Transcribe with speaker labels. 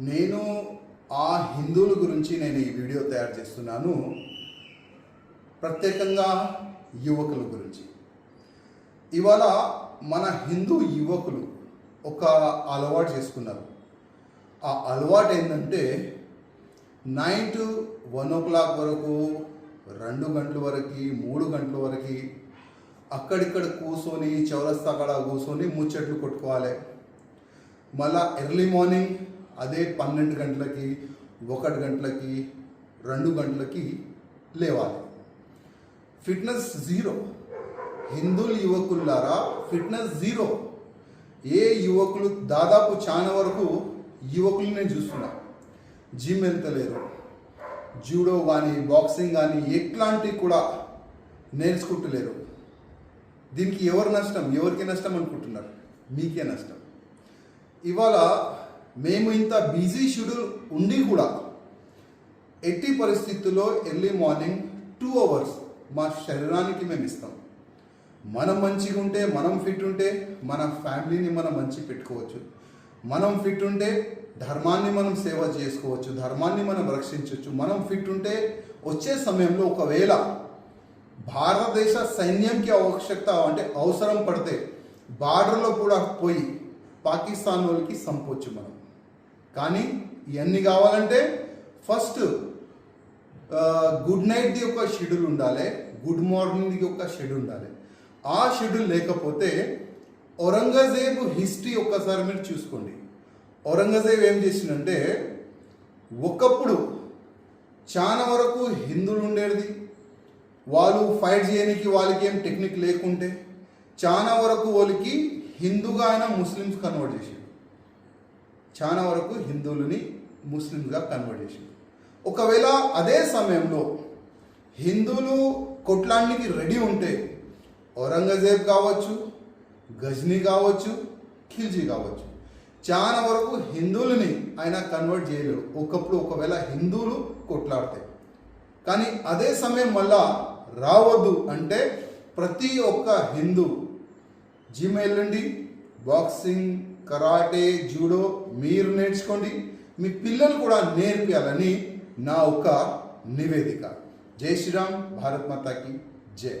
Speaker 1: నేను ఆ హిందువుల గురించి నేను ఈ వీడియో తయారు చేస్తున్నాను. ప్రత్యేకంగా యువకుల గురించి. ఇవాళ మన హిందూ యువకులు ఒక అలవాటు చేసుకున్నారు. ఆ అలవాటు ఏంటంటే nine to one o'clock వరకు రెండు గంటల వరకు మూడు గంటల వరకు అక్కడిక్కడ కూర్చొని చౌరస్తా కాడ కూర్చొని ముచ్చట్లు కొట్టుకోవాలి. మళ్ళా ఎర్లీ మార్నింగ్ అదే పన్నెండు గంటలకి ఒకటి గంటలకి రెండు గంటలకి లేవాలి. Fitness zero. హిందువుల యువకులారా ఫిట్నెస్ జీరో. ఏ యువకులు దాదాపు చాలా వరకు యువకులు నేను చూస్తున్నా. జిమ్ వెళ్తలేరు. జూడో కానీ బాక్సింగ్ కానీ ఎట్లాంటివి కూడా నేర్చుకుంటలేరు. దీనికి ఎవరు నష్టం? ఎవరికి నష్టం అనుకుంటున్నారు? మీకే నష్టం. ఇవాళ మేము ఇంత బిజీ షెడ్యూల్ ఉండి కూడా ఎట్టి పరిస్థితుల్లో ఎర్లీ మార్నింగ్ టూ అవర్స్ మా శరీరానికి మేము ఇస్తాం. మనం మంచిగా ఉంటే మనం ఫిట్ ఉంటే మన ఫ్యామిలీని మనం మంచి పెట్టుకోవచ్చు. మనం ఫిట్ ఉంటే ధర్మాన్ని మనం సేవ చేసుకోవచ్చు ధర్మాన్ని మనం రక్షించవచ్చు. మనం ఫిట్ ఉంటే వచ్చే సమయంలో ఒకవేళ భారతదేశ సైన్యంకి ఆవశ్యకత అంటే అవసరం పడితే బార్డర్లో కూడా పోయి పాకిస్తాన్ వాళ్ళకి సంపొచ్చు మనం. కానీ ఇవన్నీ కావాలంటే ఫస్ట్ గుడ్ నైట్ది ఒక షెడ్యూల్ ఉండాలి గుడ్ మార్నింగ్ది ఒక షెడ్యూల్ ఉండాలి. ఆ షెడ్యూల్ లేకపోతే ఔరంగజేబ్ హిస్టరీ ఒక్కసారి మీరు చూసుకోండి. ఔరంగజేబ్ ఏం చేసిందంటే ఒకప్పుడు చాలా వరకు హిందువులు ఉండేది. వాళ్ళు ఫైట్ చేయడానికి వాళ్ళకి ఏం టెక్నిక్ లేకుంటే చాలా వరకు వాళ్ళకి హిందూగా ఆయన ముస్లిమ్స్ కన్వర్ట్ చేసారు చాలా వరకు హిందువులని ముస్లింలుగా కన్వర్ట్ చేసింది ఒకవేళ అదే సమయంలో హిందువులు కొట్లానికి రెడీ ఉంటే ఔరంగజేబ్ కావచ్చు గజ్నీ కావచ్చు ఖిల్జీ కావచ్చు. చాలా వరకు హిందువులని ఆయన కన్వర్ట్ చేయలేడు. ఒకప్పుడు ఒకవేళ హిందువులు కొట్లాడతాయి కానీ అదే సమయం మళ్ళా రావద్దు అంటే ప్రతి ఒక్క హిందూ జిమ్ వెళ్ళండి బాక్సింగ్ కరాటే జూడో మీరు నేర్చుకోండి. మీ పిల్లలు కూడా నేర్పించాలని నా ఒక నివేదిక. జై శ్రీరామ్ భారత్ మాతాకి జై.